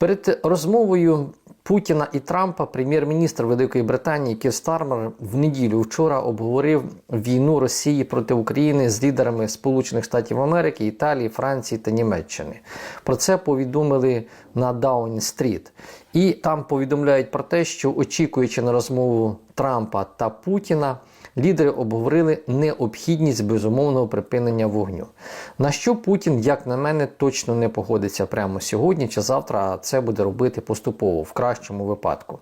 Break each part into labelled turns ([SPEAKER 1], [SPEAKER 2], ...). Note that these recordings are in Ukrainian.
[SPEAKER 1] Перед розмовою Путіна і Трампа прем'єр-міністр Великої Британії Кір Стармер в неділю вчора обговорив війну Росії проти України з лідерами Сполучених Штатів Америки, Італії, Франції та Німеччини. Про це повідомили на Даунінг-стріт. І там повідомляють про те, що очікуючи на розмову Трампа та Путіна. Лідери обговорили необхідність безумовного припинення вогню. На що Путін, як на мене, точно не погодиться прямо сьогодні чи завтра, а це буде робити поступово, в кращому випадку.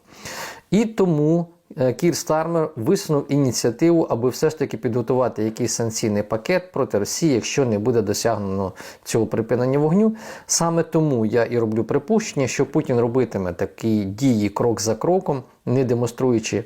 [SPEAKER 1] І тому е, Кір Стармер висунув ініціативу, аби все ж таки підготувати якийсь санкційний пакет проти Росії, якщо не буде досягнено цього припинення вогню. Саме тому я і роблю припущення, що Путін робитиме такі дії крок за кроком, не демонструючи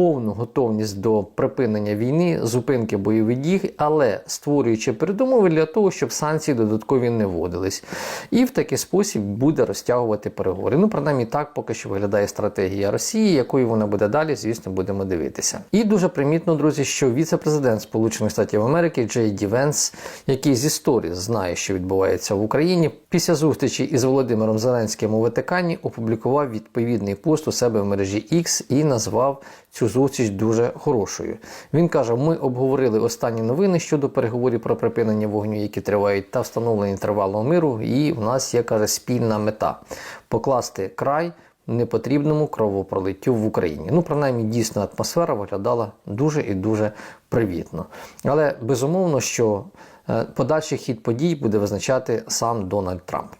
[SPEAKER 1] повну готовність до припинення війни, зупинки бойових дій, але створюючи передумови для того, щоб санкції додаткові не вводились. І в такий спосіб буде розтягувати переговори. Ну, принаймні, так поки що виглядає стратегія Росії, якою вона буде далі, звісно, будемо дивитися. І дуже примітно, друзі, що віце-президент Сполучених Штатів Америки Джей Ді Венс, який з історії знає, що відбувається в Україні, після зустрічі із Володимиром Зеленським у Ватикані опублікував відповідний пост у себе в мережі X і назвав цю зустріч дуже хорошою. Він каже: ми обговорили останні новини щодо переговорів про припинення вогню, які тривають, та встановлення тривалого миру. І в нас є каже спільна мета покласти край. Непотрібному кровопролиттю в Україні. Ну, принаймні, дійсно, атмосфера виглядала дуже і дуже привітно. Але безумовно, що е, подальший хід подій буде визначати сам Дональд Трамп.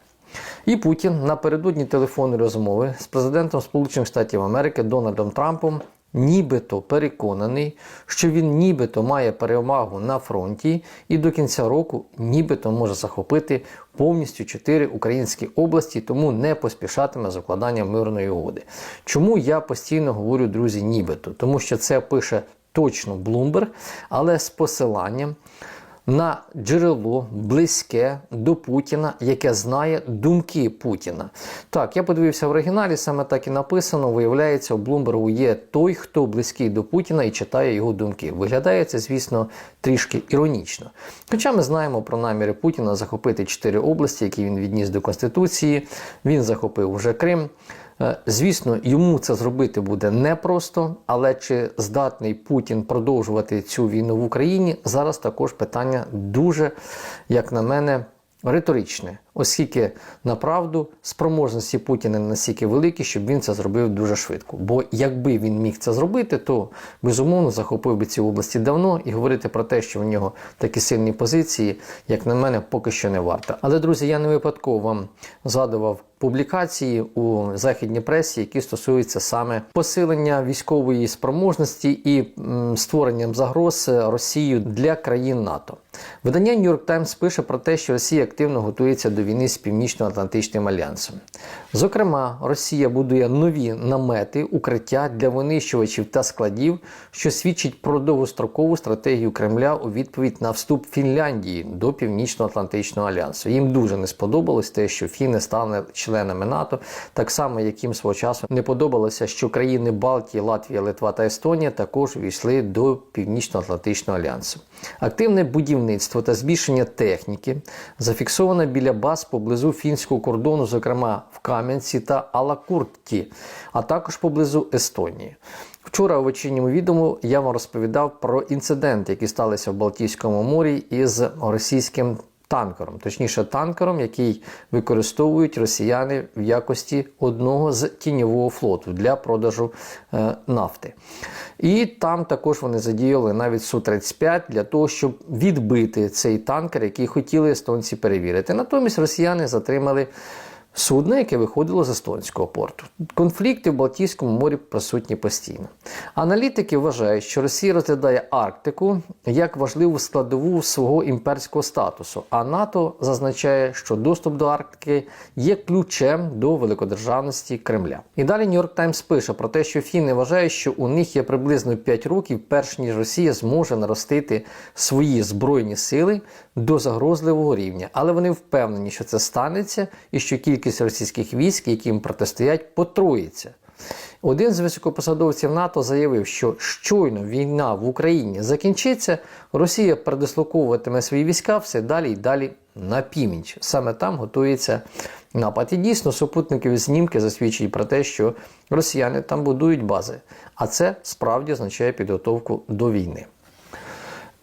[SPEAKER 1] І Путін напередодні телефонної розмови з президентом Сполучених Штатів Америки Дональдом Трампом нібито переконаний, що він нібито має перевагу на фронті і до кінця року нібито може захопити повністю чотири українські області, тому не поспішатиме закладання мирної угоди. Чому я постійно говорю, друзі, нібито? Тому що це пише точно Блумберг, але з посиланням на джерело близьке до Путіна, яке знає думки Путіна. Так, я подивився в оригіналі, саме так і написано. Виявляється, у Блумбергу є той, хто близький до Путіна і читає його думки. Виглядає це, звісно, трішки іронічно. Хоча ми знаємо про наміри Путіна захопити чотири області, які він відніс до Конституції. Він захопив вже Крим. Е, Звісно, йому це зробити буде непросто, але чи здатний Путін продовжувати цю війну в Україні? Зараз також питання дуже, як на мене, риторичне, оскільки направду спроможності Путіна настільки великі, щоб він це зробив дуже швидко. Бо якби він міг це зробити, то безумовно захопив би ці області давно і говорити про те, що в нього такі сильні позиції, як на мене, поки що не варто. Але друзі, я не випадково вам згадував публікації у західній пресі, які стосуються саме посилення військової спроможності і створенням загроз Росією для країн НАТО. Видання New York Times пише про те, що Росія активно готується до війни з Північно-Атлантичним альянсом. Зокрема, Росія будує нові намети, укриття для винищувачів та складів, що свідчить про довгострокову стратегію Кремля у відповідь на вступ Фінляндії до Північно-Атлантичного альянсу. Їм дуже не сподобалось те, що Фіни стали членами НАТО, так само як їм свого часу не подобалося, що країни Балтії, Латвія, Литва та Естонія також війшли до Північно-Атлантичного альянсу. Активне будівництво та збільшення техніки зафіксовано біля баз поблизу фінського кордону, зокрема в Кам'янці та Алакурті, а також поблизу Естонії. Вчора у вечірньому відео я вам розповідав про інцидент, які сталися в Балтійському морі із російським танкером, точніше танкером, який використовують росіяни в якості одного з тіньового флоту для продажу е, нафти. І там також вони задіяли навіть Су-35 для того, щоб відбити цей танкер, який хотіли естонці перевірити. Натомість росіяни затримали. Судно, яке виходило з естонського порту. Конфлікти в Балтійському морі присутні постійно. Аналітики вважають, що Росія розглядає Арктику як важливу складову свого імперського статусу, а НАТО зазначає, що доступ до Арктики є ключем до великодержавності Кремля. І далі Нью-Йорк Таймс пише про те, що фіни вважають, що у них є приблизно 5 років, перш ніж Росія зможе наростити свої збройні сили до загрозливого рівня, але вони впевнені, що це станеться і що кількість російських військ, які їм протистоять, потроїться. Один з високопосадовців НАТО заявив, що щойно війна в Україні закінчиться, Росія передислоковуватиме свої війська все далі і далі на північ. Саме там готується напад. І дійсно супутникові знімки засвідчують про те, що росіяни там будують бази. А це справді означає підготовку до війни.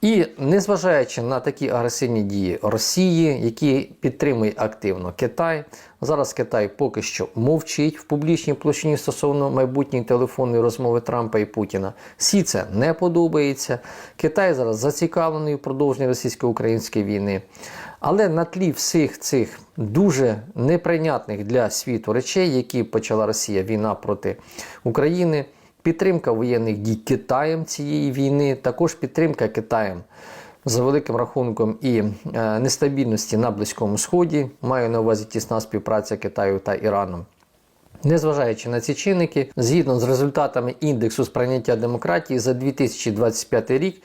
[SPEAKER 1] І незважаючи на такі агресивні дії Росії, які підтримує активно Китай, зараз Китай поки що мовчить в публічній площині стосовно майбутньої телефонної розмови Трампа і Путіна. Всі це не подобається. Китай зараз зацікавлений у продовженні російсько-української війни. Але на тлі всіх цих дуже неприйнятних для світу речей, які почала Росія війна проти України. Підтримка воєнних дій Китаєм цієї війни, також підтримка Китаєм за великим рахунком і е, нестабільності на Близькому Сході. Маю на увазі тісна співпраця Китаю та Іраном. Незважаючи на ці чинники, згідно з результатами індексу сприйняття демократії за 2025 рік.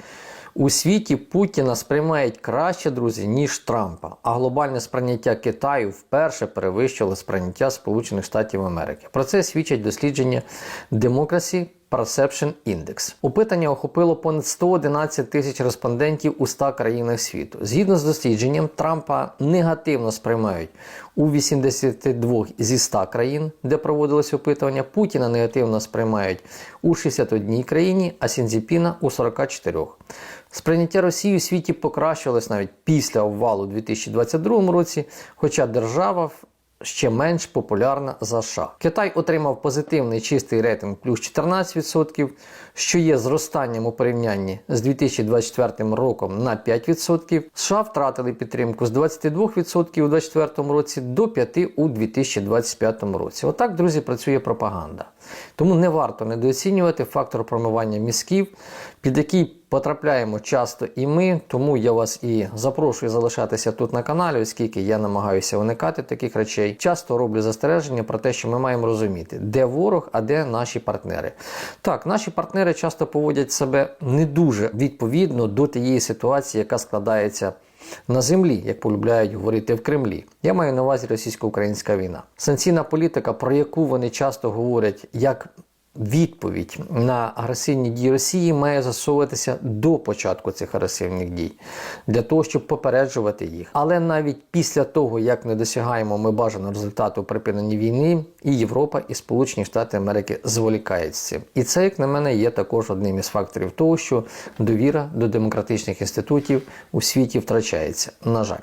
[SPEAKER 1] У світі Путіна сприймають краще, друзі, ніж Трампа. А глобальне сприйняття Китаю вперше перевищило сприйняття Сполучених Штатів Америки. Про це свідчать дослідження Democracy Perception Index. Опитання охопило понад 111 тисяч респондентів у 100 країнах світу. Згідно з дослідженням, Трампа негативно сприймають у 82 зі 100 країн, де проводилось опитування. Путіна негативно сприймають у 61 країні, а Сінзіпіна у 44. Сприйняття Росії у світі покращилось навіть після обвалу у 2022 році, хоча держава ще менш популярна за США. Китай отримав позитивний чистий рейтинг плюс 14%, що є зростанням у порівнянні з 2024 роком на 5%. США втратили підтримку з 22% у 2024 році до 5% у 2025 році. Отак, друзі, працює пропаганда. Тому не варто недооцінювати фактор промивання мізків, під який потрапляємо часто і ми. Тому я вас і запрошую залишатися тут на каналі, оскільки я намагаюся уникати таких речей. Часто роблю застереження про те, що ми маємо розуміти, де ворог, а де наші партнери. Так, наші партнери часто поводять себе не дуже відповідно до тієї ситуації, яка складається. На землі, як полюбляють говорити в Кремлі, я маю на увазі російсько-українська війна. Санкційна політика, про яку вони часто говорять як відповідь на агресивні дії Росії, має засовуватися до початку цих агресивних дій для того, щоб попереджувати їх. Але навіть після того, як не досягаємо ми бажаного результату припинення війни, і Європа, і Сполучені Штати Америки зволікають з цим. І це, як на мене, є також одним із факторів того, що довіра до демократичних інститутів у світі втрачається. На жаль.